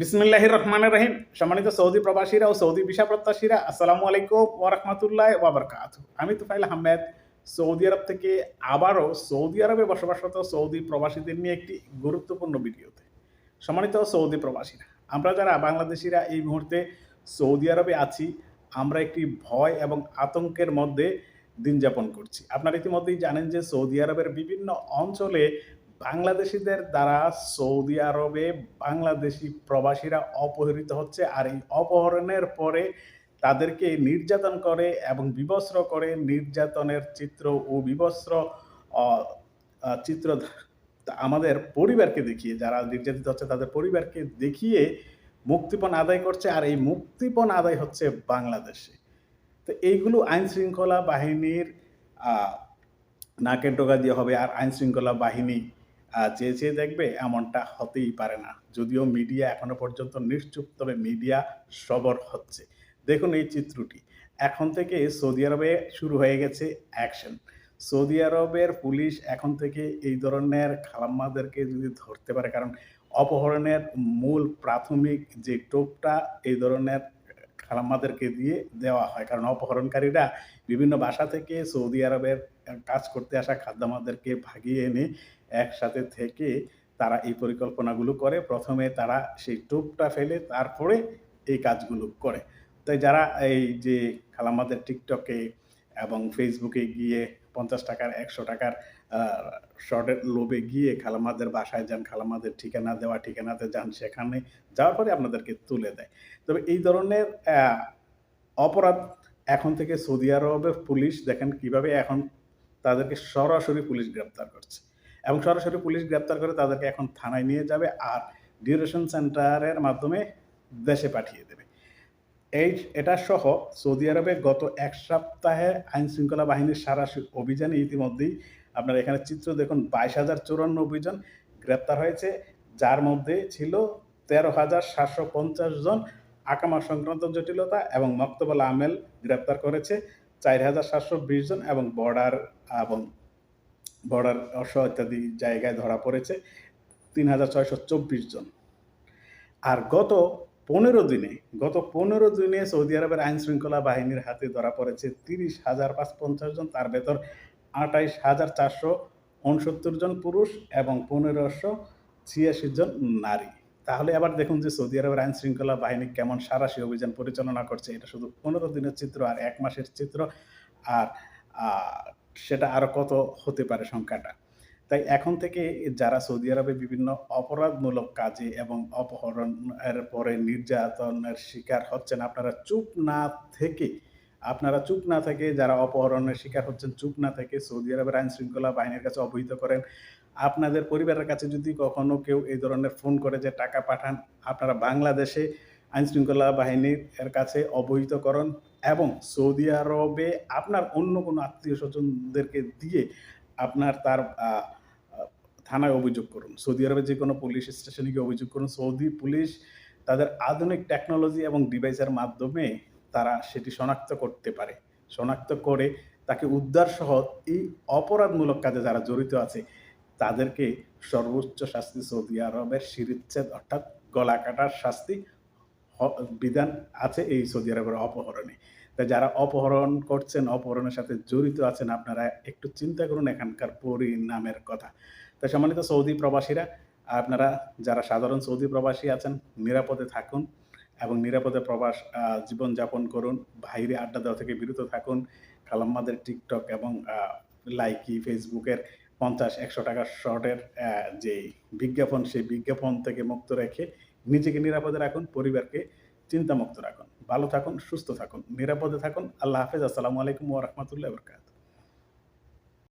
বিসমিল্লাহির রহমানের রহিম। সম্মানিত সৌদি প্রবাসীরা ও সৌদি ভিসা প্রত্যাশীরা, আসসালামু আলাইকুম ওয়া রাহমাতুল্লাহ ওয়া বারাকাতুহু। আমি তুফাইল আহমেদ, সৌদি আরব থেকে আবারও সৌদি আরবে বসবাসরত সৌদি প্রবাসীদের নিয়ে একটি গুরুত্বপূর্ণ ভিডিওতে। সম্মানিত সৌদি প্রবাসীরা, আমরা যারা বাংলাদেশিরা এই মুহূর্তে সৌদি আরবে আছি, আমরা একটি ভয় এবং আতঙ্কের মধ্যে দিন যাপন করছি। আপনারা ইতিমধ্যেই জানেন যে সৌদি আরবের বিভিন্ন অঞ্চলে বাংলাদেশিদের দ্বারা সৌদি আরবে বাংলাদেশি প্রবাসীরা অপহৃত হচ্ছে আর এই অপহরণের পরে তাদেরকে নির্যাতন করে এবং বিবস্ত্র করে। নির্যাতনের চিত্র ও বিবস্ত্র চিত্র আমাদের পরিবারকে দেখিয়ে, যারা নির্যাতিত হচ্ছে তাদের পরিবারকে দেখিয়ে মুক্তিপণ আদায় করছে আর এই মুক্তিপণ আদায় হচ্ছে বাংলাদেশে। তো এইগুলো আইন শৃঙ্খলা বাহিনীর নাকের ডোগা দিয়ে হবে আর আইন শৃঙ্খলা বাহিনী চেয়ে চেয়ে দেখবে এমনটা হতেই পারে না। যদিও মিডিয়া এখনও পর্যন্ত নিশ্চুপ, তবে মিডিয়া সবর হচ্ছে। দেখুন এই চিত্রটি। এখন থেকে সৌদি আরবে শুরু হয়ে গেছে অ্যাকশন সৌদি আরবের পুলিশ এখন থেকে এই ধরনের খালাম্মাদেরকে যদি ধরতে পারে, কারণ অপহরণের মূল প্রাথমিক যে টোপটা, এই ধরনের খালাম্মাদেরকে দিয়ে দেওয়া হয়। কারণ অপহরণকারীরা বিভিন্ন বাসা থেকে সৌদি আরবের কাজ করতে আসা খাদ্যামাদেরকে ভাগিয়ে এনে একসাথে থেকে তারা এই পরিকল্পনাগুলো করে। প্রথমে তারা সেই টোপটা ফেলে তারপরে এই কাজগুলো করে। তাই যারা এই যে খালাম্মাদের টিকটকে এবং ফেসবুকে গিয়ে পঞ্চাশ টাকার, একশো টাকার শর্টের লোভে গিয়ে খালাম্মাদের বাসায় যান খালামাদের ঠিকানা দেওয়া, ঠিকানাতে যান, সেখানে যাওয়ার পরে আপনাদেরকে তুলে দেয়। তবে এই ধরনের অপরাধ এখন থেকে সৌদি আরবের পুলিশ দেখেন কীভাবে এখন তাদেরকে সরাসরি পুলিশ গ্রেপ্তার করছে। এবং সরাসরি পুলিশ গ্রেপ্তার করে তাদেরকে এখন থানায় নিয়ে যাবে আর ডিউরেশন সেন্টারের মাধ্যমে দেশে পাঠিয়ে দেবে। এই, এটা সহ সৌদি আরবে গত এক সপ্তাহে আইন শৃঙ্খলা বাহিনীর সারা অভিযানে ইতিমধ্যেই আপনার এখানে চিত্র দেখুন, বাইশ হাজার চুরানব্বই জন গ্রেপ্তার হয়েছে, যার মধ্যে ছিল তেরো হাজার সাতশো পঞ্চাশ জন আকামা সংক্রান্ত জটিলতা এবং মক্তবল আমেল গ্রেপ্তার করেছে, চার হাজার সাতশো বিশ জন এবং বর্ডার এবং বর্ডার সহ ইত্যাদি জায়গায় ধরা পড়েছে, তিন হাজার ছয়শো চব্বিশ জন। আর গত পনেরো দিনে, গত পনেরো দিনে সৌদি আরবের আইন শৃঙ্খলা বাহিনীর হাতে ধরা পড়েছে তিরিশ হাজার পঞ্চাশ জন। তার ভেতর আঠাইশ হাজার চারশো উনসত্তর জন পুরুষ এবং পনেরোশো ছিয়াশি জন নারী। তাহলে আবার দেখুন যে সৌদি আরবের আইন শৃঙ্খলা বাহিনী কেমন সারাশি অভিযান পরিচালনা করছে। এটা শুধু পনেরো দিনের চিত্র আর এক মাসের চিত্র। আর সেটা আরও কত হতে পারে সংখ্যাটা? তাই এখন থেকে যারা সৌদি আরবে বিভিন্ন অপরাধমূলক কাজে এবং অপহরণের পরে নির্যাতনের শিকার হচ্ছেন, আপনারা চুপ না থেকে, আপনারা চুপ না থেকে যারা অপহরণের শিকার হচ্ছেন, চুপ না থেকে সৌদি আরবের আইন শৃঙ্খলা বাহিনীর কাছে অবহিত করেন। আপনাদের পরিবারের কাছে যদি কখনো কেউ এই ধরনের ফোন করে যে টাকা পাঠান, আপনারা বাংলাদেশে আইন শৃঙ্খলা বাহিনীর এর কাছে অবহিত করুন এবং সৌদি আরবে আপনার অন্য কোনো আত্মীয় স্বজনদেরকে দিয়ে আপনার তার থানায় অভিযোগ করুন। সৌদি আরবে যে কোনো পুলিশ স্টেশনে গিয়ে অভিযোগ করুন। সৌদি পুলিশ তাদের আধুনিক টেকনোলজি এবং ডিভাইসের মাধ্যমে তারা সেটি শনাক্ত করতে পারে। শনাক্ত করে তাকে উদ্ধার সহ এই অপরাধমূলক কাজে যারা জড়িত আছে, তাদেরকে সর্বোচ্চ শাস্তি সৌদি আরবের শিরিচ্ছেদ অর্থাৎ গলা কাটার শাস্তি বিধান আছে এই সৌদি আরবের অপহরণে। তাই যারা অপহরণ করছেন, অপহরণের সাথে জড়িত আছেন, আপনারা একটু চিন্তা করুন এখানকার পরিণামের কথা। তাই সম্মানিত সৌদি প্রবাসীরা, আপনারা যারা সাধারণ সৌদি প্রবাসী আছেন, নিরাপদে থাকুন এবং নিরাপদে প্রবাস জীবনযাপন করুন বাইরে আড্ডা দেওয়া থেকে বিরত থাকুন। খালাম্মাদের টিকটক এবং লাইকি ফেসবুকের পঞ্চাশ, একশো টাকার শর্টের যে বিজ্ঞাপন, সেই বিজ্ঞাপন থেকে মুক্ত রেখে নিজেকে নিরাপদে রাখুন, পরিবারকে চিন্তামুক্ত রাখুন। ভালো থাকুন, সুস্থ থাকুন, নিরাপদে থাকুন। আল্লাহ হাফেজ। আসসালামু আলাইকুম ওয়া রাহমাতুল্লাহি ওয়া বারাকাতুহু।